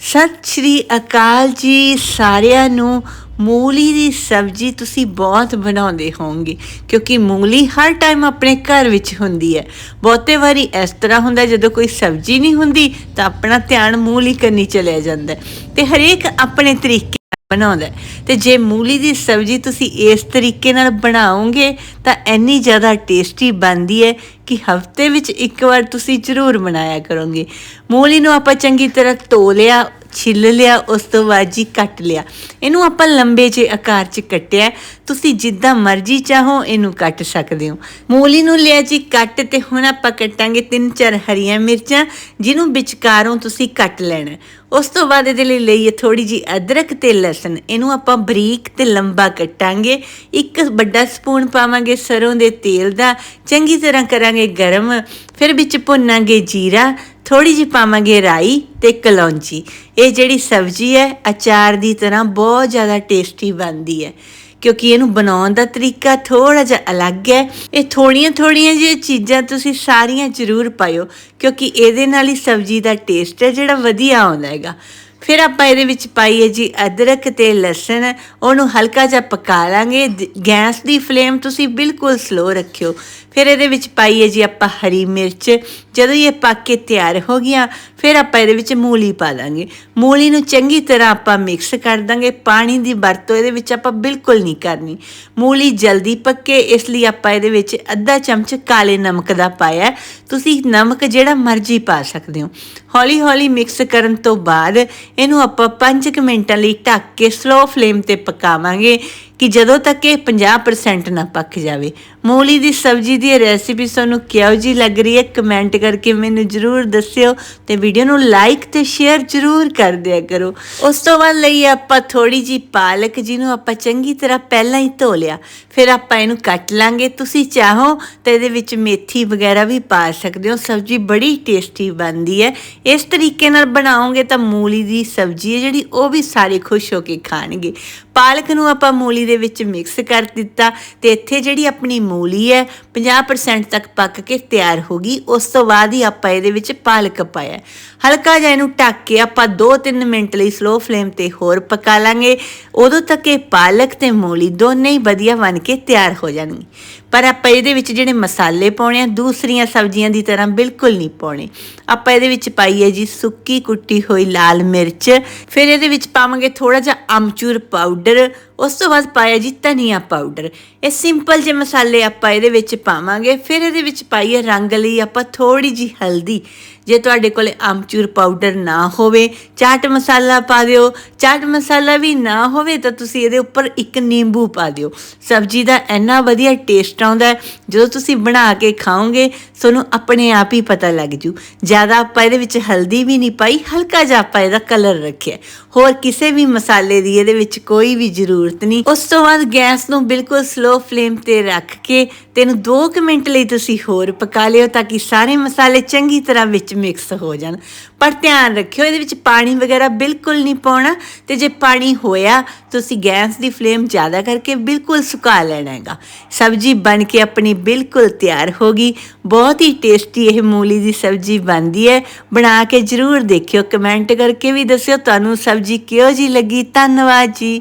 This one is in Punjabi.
ਸਤਿ ਸ਼੍ਰੀ ਅਕਾਲ ਜੀ ਸਾਰਿਆਂ ਨੂੰ। ਮੂਲੀ ਦੀ ਸਬਜ਼ੀ ਤੁਸੀਂ ਬਹੁਤ ਬਣਾਉਂਦੇ ਹੋਵੋਗੇ, ਕਿਉਂਕਿ ਮੂਲੀ ਹਰ ਟਾਈਮ ਆਪਣੇ ਘਰ ਵਿੱਚ ਹੁੰਦੀ ਹੈ। ਬਹੁਤੇ ਵਾਰੀ ਇਸ ਤਰ੍ਹਾਂ ਹੁੰਦਾ ਜਦੋਂ ਕੋਈ ਸਬਜ਼ੀ ਨਹੀਂ ਹੁੰਦੀ ਤਾਂ ਆਪਣਾ ਧਿਆਨ ਮੂਲੀ ਕਰਨੀ ਚਲਿਆ ਜਾਂਦਾ ਹੈ। ਤੇ ਹਰੇਕ ਆਪਣੇ ਤਰੀਕੇ ਬਣਾਉਂਦਾ ਹੈ। ਤੇ ਜੇ ਮੂਲੀ ਦੀ ਸਬਜ਼ੀ ਤੁਸੀਂ ਇਸ ਤਰੀਕੇ ਨਾਲ ਬਣਾਓਗੇ, ਤਾਂ ਇੰਨੀ ਜ਼ਿਆਦਾ ਟੇਸਟੀ ਬਣਦੀ ਹੈ ਕਿ ਹਫ਼ਤੇ ਵਿੱਚ ਇੱਕ ਵਾਰ ਤੁਸੀਂ ਜ਼ਰੂਰ ਬਣਾਇਆ ਕਰੋਗੇ। ਮੂਲੀ ਨੂੰ ਆਪਾਂ ਚੰਗੀ ਤਰ੍ਹਾਂ ਧੋ ਲਿਆ, ਛਿੱਲ ਲਿਆ, ਉਸ ਤੋਂ ਬਾਅਦ ਜੀ ਕੱਟ ਲਿਆ। ਇਹਨੂੰ ਆਪਾਂ ਲੰਬੇ ਜਿਹੇ ਆਕਾਰ 'ਚ ਕੱਟਿਆ ਤੁਸੀਂ ਜਿੱਦਾਂ ਮਰਜ਼ੀ ਚਾਹੋ, ਇਹਨੂੰ ਕੱਟ ਸਕਦੇ ਹੋ। ਮੂਲੀ ਨੂੰ ਲਿਆ ਜੀ ਕੱਟ ਤੇ ਹੁਣ ਆਪਾਂ ਕੱਟਾਂਗੇ ਤਿੰਨ ਚਾਰ ਹਰੀਆਂ ਮਿਰਚਾਂ, ਜਿਹਨੂੰ ਵਿਚਕਾਰੋਂ ਤੁਸੀਂ ਕੱਟ ਲੈਣਾ ਉਸ ਤੋਂ ਬਾਅਦ ਇਹਦੇ ਲਈ ਲਈਏ ਥੋੜੀ ਜੀ ਅਦਰਕ ਤੇ ਲਸਣ। ਇਹਨੂੰ ਆਪਾਂ ਬਰੀਕ ਤੇ ਲੰਬਾ ਕੱਟਾਂਗੇ। ਇੱਕ ਵੱਡਾ ਸਪੂਨ ਪਾਵਾਂਗੇ ਸਰੋਂ ਦੇ ਤੇਲ ਦਾ। ਚੰਗੀ ਤਰ੍ਹਾਂ ਕਰਾਂਗੇ ਗਰਮ। ਫਿਰ ਵਿੱਚ ਭੁੰਨਾਂਗੇ ਜੀਰਾ। ਥੋੜੀ ਜਿਹੀ ਪਾਵਾਂਗੇ ਰਾਈ ਤੇ ਕਲੌਂਜੀ। ਇਹ ਜਿਹੜੀ ਸਬਜ਼ੀ ਹੈ, ਅਚਾਰ ਦੀ ਤਰ੍ਹਾਂ ਬਹੁਤ ਜ਼ਿਆਦਾ ਟੇਸਟੀ ਬਣਦੀ ਹੈ। ਕਿਉਂਕਿ ਇਹਨੂੰ ਬਣਾਉਣ ਦਾ ਤਰੀਕਾ ਥੋੜਾ ਜਿਹਾ ਅਲੱਗ ਹੈ। ਇਹ ਥੋੜੀਆਂ ਥੋੜੀਆਂ ਜਿਹੀਆਂ ਚੀਜ਼ਾਂ ਤੁਸੀਂ ਸਾਰੀਆਂ ਜ਼ਰੂਰ ਪਾਇਓ, ਕਿਉਂਕਿ ਇਹਦੇ ਨਾਲ ਹੀ ਸਬਜ਼ੀ ਦਾ ਟੇਸਟ ਹੈ, ਜਿਹੜਾ ਵਧੀਆ ਆਉਂਦਾ ਹੈਗਾ। ਫਿਰ ਆਪਾਂ ਇਹਦੇ ਵਿੱਚ ਪਾਈਏ ਜੀ ਅਦਰਕ ਤੇ ਲਸਣ, ਉਹਨੂੰ ਹਲਕਾ ਜਿਹਾ ਪਕਾ ਲਾਂਗੇ। ਗੈਸ ਦੀ ਫਲੇਮ ਤੁਸੀਂ ਬਿਲਕੁਲ ਸਲੋ ਰੱਖਿਓ। ਫਿਰ ਇਹਦੇ ਵਿੱਚ ਪਾਈਏ ਜੀ ਆਪਾਂ ਹਰੀ ਮਿਰਚ। ਜਦੋਂ ਇਹ ਪੱਕ ਕੇ ਤਿਆਰ ਹੋ ਗਿਆ ਫਿਰ ਆਪਾਂ ਇਹਦੇ ਵਿੱਚ ਮੂਲੀ ਪਾ ਦਾਂਗੇ। ਮੂਲੀ ਨੂੰ ਚੰਗੀ ਤਰ੍ਹਾਂ ਆਪਾਂ ਮਿਕਸ ਕਰ ਦਾਂਗੇ। ਪਾਣੀ ਦੀ ਵਰਤੋਂ ਇਹਦੇ ਵਿੱਚ ਆਪਾਂ ਬਿਲਕੁਲ ਨਹੀਂ ਕਰਨੀ। ਮੂਲੀ ਜਲਦੀ ਪੱਕੇ, ਇਸ ਲਈ ਆਪਾਂ ਇਹਦੇ ਵਿੱਚ ਅੱਧਾ ਚਮਚ ਕਾਲੇ ਨਮਕ ਦਾ ਪਾਇਆ ਤੁਸੀਂ ਨਮਕ ਜਿਹੜਾ ਮਰਜ਼ੀ ਪਾ ਸਕਦੇ ਹੋ। ਹੌਲੀ ਹੌਲੀ ਮਿਕਸ ਕਰਨ ਤੋਂ ਬਾਅਦ ਇਹਨੂੰ ਆਪਾਂ 5 ਮਿੰਟਾਂ ਲਈ ਢੱਕ ਕੇ ਸਲੋ ਫਲੇਮ ਤੇ ਪਕਾਵਾਂਗੇ। ਕਿ ਜਦੋਂ ਤੱਕ ਇਹ 50% ਨਾ ਪੱਕ ਜਾਵੇ। ਮੂਲੀ ਦੀ ਸਬਜ਼ੀ ਦੀ ਰੈਸਿਪੀ ਤੁਹਾਨੂੰ ਕਿਹੋ ਜੀ ਲੱਗ ਰਹੀ ਹੈ, ਕਮੈਂਟ ਕਰਕੇ ਮੈਨੂੰ ਜਰੂਰ ਦੱਸਿਓ ਤੇ ਵੀਡੀਓ ਨੂੰ ਲਾਈਕ ਤੇ ਸ਼ੇਅਰ ਜਰੂਰ ਕਰ ਦਿਆ ਕਰੋ। ਉਸ ਤੋਂ ਬਾਅਦ ਲਈ ਆਪਾਂ ਥੋੜੀ ਜੀ ਪਾਲਕ, ਜਿਹਨੂੰ ਆਪਾਂ ਚੰਗੀ ਤਰ੍ਹਾਂ ਪਹਿਲਾਂ ਹੀ ਧੋ ਲਿਆ। ਫਿਰ ਆਪਾਂ ਇਹਨੂੰ ਕੱਟ ਲਾਂਗੇ। ਤੁਸੀਂ ਚਾਹੋ ਤਾਂ ਇਹਦੇ ਵਿੱਚ ਮੇਥੀ ਵਗੈਰਾ ਵੀ ਪਾ ਸਕਦੇ ਹੋ। ਸਬਜ਼ੀ ਬੜੀ ਟੇਸਟੀ ਬਣਦੀ ਹੈ। ਇਸ ਤਰੀਕੇ ਨਾਲ ਬਣਾਓਗੇ ਤਾਂ ਮੂਲੀ ਦੀ ਸਬਜ਼ੀ ਹੈ ਜਿਹੜੀ, ਉਹ ਵੀ ਸਾਰੇ ਖੁਸ਼ ਹੋ ਕੇ ਖਾਣਗੇ। ਪਾਲਕ ਨੂੰ ਆਪਾਂ ਮੂਲੀ ਦੇ ਵਿੱਚ ਮਿਕਸ ਕਰ ਦਿੱਤਾ ਤੇ ਇੱਥੇ ਜਿਹੜੀ ਆਪਣੀ ਮੂਲੀ ਹੈ 50% ਤੱਕ ਪੱਕ ਕੇ ਤਿਆਰ ਹੋ ਗਈ। ਉਸ ਤੋਂ ਬਾਅਦ ਹੀ ਆਪਾਂ ਇਹਦੇ ਵਿੱਚ ਪਾਲਕ ਪਾਇਆ ਹਲਕਾ ਜਿਹਾ ਇਹਨੂੰ ਢੱਕ ਕੇ ਆਪਾਂ 2-3 ਮਿੰਟ ਲਈ ਸਲੋ ਫਲੇਮ ਤੇ ਹੋਰ ਪਕਾ ਲਾਂਗੇ। ਉਦੋਂ ਤੱਕ ਇਹ ਪਾਲਕ ਤੇ ਮੂਲੀ ਦੋਨੇ ਹੀ ਵਧੀਆ ਬਣ ਕੇ ਤਿਆਰ ਹੋ ਜਾਣਗੇ। ਪਰ ਆਪਾਂ ਇਹਦੇ ਵਿੱਚ ਜਿਹੜੇ ਮਸਾਲੇ ਪਾਉਣੇ ਆ, ਦੂਸਰੀਆਂ ਸਬਜ਼ੀਆਂ ਦੀ ਤਰ੍ਹਾਂ ਬਿਲਕੁਲ ਨਹੀਂ ਪਾਉਣੇ। ਆਪਾਂ ਇਹਦੇ ਵਿੱਚ ਪਾਈਏ ਜੀ ਸੁੱਕੀ ਕੁੱਟੀ ਹੋਈ ਲਾਲ ਮਿਰਚ। ਫਿਰ ਇਹਦੇ ਵਿੱਚ ਪਾਵਾਂਗੇ ਥੋੜਾ ਜਿਹਾ ਅਮਚੂਰ ਪਾਊਡਰ ਉਸ ਤੋਂ ਬਾਅਦ ਪਾਇਆ ਜੀ ਧਨੀਆ ਪਾਊਡਰ। ਇਹ ਸਿੰਪਲ ਜਿਹੇ ਮਸਾਲੇ ਆਪਾਂ ਇਹਦੇ ਵਿੱਚ ਪਾਵਾਂਗੇ, ਫਿਰ ਇਹਦੇ ਵਿੱਚ ਪਾਈਏ ਰੰਗ ਲਈ ਆਪਾਂ ਥੋੜੀ ਜੀ ਹਲਦੀ। ਜੇ ਤੁਹਾਡੇ ਕੋਲੇ ਆਮਚੂਰ ਪਾਊਡਰ ਨਾ ਹੋਵੇ ਚਾਟ ਮਸਾਲਾ ਪਾ ਦਿਓ ਚਾਟ ਮਸਾਲਾ ਵੀ ਨਾ ਹੋਵੇ ਤਾਂ ਤੁਸੀਂ ਇਹਦੇ ਉੱਪਰ ਇੱਕ ਨਿੰਬੂ ਪਾ ਦਿਓ। ਸਬਜ਼ੀ ਦਾ ਇੰਨਾ ਵਧੀਆ ਟੇਸਟ ਆਉਂਦਾ ਹੈ, ਜਦੋਂ ਤੁਸੀਂ ਬਣਾ ਕੇ ਖਾਓਗੇ ਤੁਹਾਨੂੰ ਆਪਣੇ ਆਪ ਹੀ ਪਤਾ ਲੱਗ ਜੂ। ਜ਼ਿਆਦਾ ਆਪਾਂ ਇਹਦੇ ਵਿੱਚ ਹਲਦੀ ਵੀ ਨਹੀਂ ਪਾਈ ਹਲਕਾ ਜਿਹਾ ਆਪਾਂ ਇਹਦਾ ਕਲਰ ਰੱਖਿਆ ਹੋਰ ਕਿਸੇ ਵੀ ਮਸਾਲੇ ਦੀ ਇਹਦੇ ਵਿੱਚ ਕੋਈ ਵੀ ਜ਼ਰੂਰਤ ਨਹੀਂ। ਉਸ ਤੋਂ ਬਾਅਦ ਗੈਸ ਨੂੰ ਬਿਲਕੁਲ ਸਲੋ ਫਲੇਮ ਤੇ ਰੱਖ ਕੇ ਤੈਨੂੰ 2 ਮਿੰਟ ਲਈ ਤੁਸੀਂ ਹੋਰ ਪਕਾ ਲਿਓ ਤਾਂ ਕਿ ਸਾਰੇ ਮਸਾਲੇ ਚੰਗੀ ਤਰ੍ਹਾਂ ਵਿੱਚ ਮਿਕਸ ਹੋ ਜਾਣ। ਪਰ ਧਿਆਨ ਰੱਖਿਓ, ਇਹਦੇ ਵਿੱਚ ਪਾਣੀ ਵਗੈਰਾ ਬਿਲਕੁਲ ਨਹੀਂ ਪਾਉਣਾ ਤੇ ਜੇ ਪਾਣੀ ਹੋਇਆ, ਤੁਸੀਂ ਗੈਸ ਦੀ ਫਲੇਮ ਜ਼ਿਆਦਾ ਕਰਕੇ ਬਿਲਕੁਲ ਸੁਕਾ ਲੈਣਾ ਹੈਗਾ। ਸਬਜ਼ੀ ਬਣ ਕੇ ਆਪਣੀ ਬਿਲਕੁਲ ਤਿਆਰ ਹੋ ਗਈ। ਬਹੁਤ ਹੀ ਟੇਸਟੀ ਇਹ ਮੂਲੀ ਦੀ ਸਬਜ਼ੀ ਬਣਦੀ ਹੈ। ਬਣਾ ਕੇ ਜਰੂਰ ਦੇਖਿਓ, ਕਮੈਂਟ ਕਰਕੇ ਵੀ ਦੱਸਿਓ, ਤੁਹਾਨੂੰ ਸਬਜ਼ੀ ਕਿਹੋ ਜੀ ਲੱਗੀ। ਧੰਨਵਾਦ ਜੀ।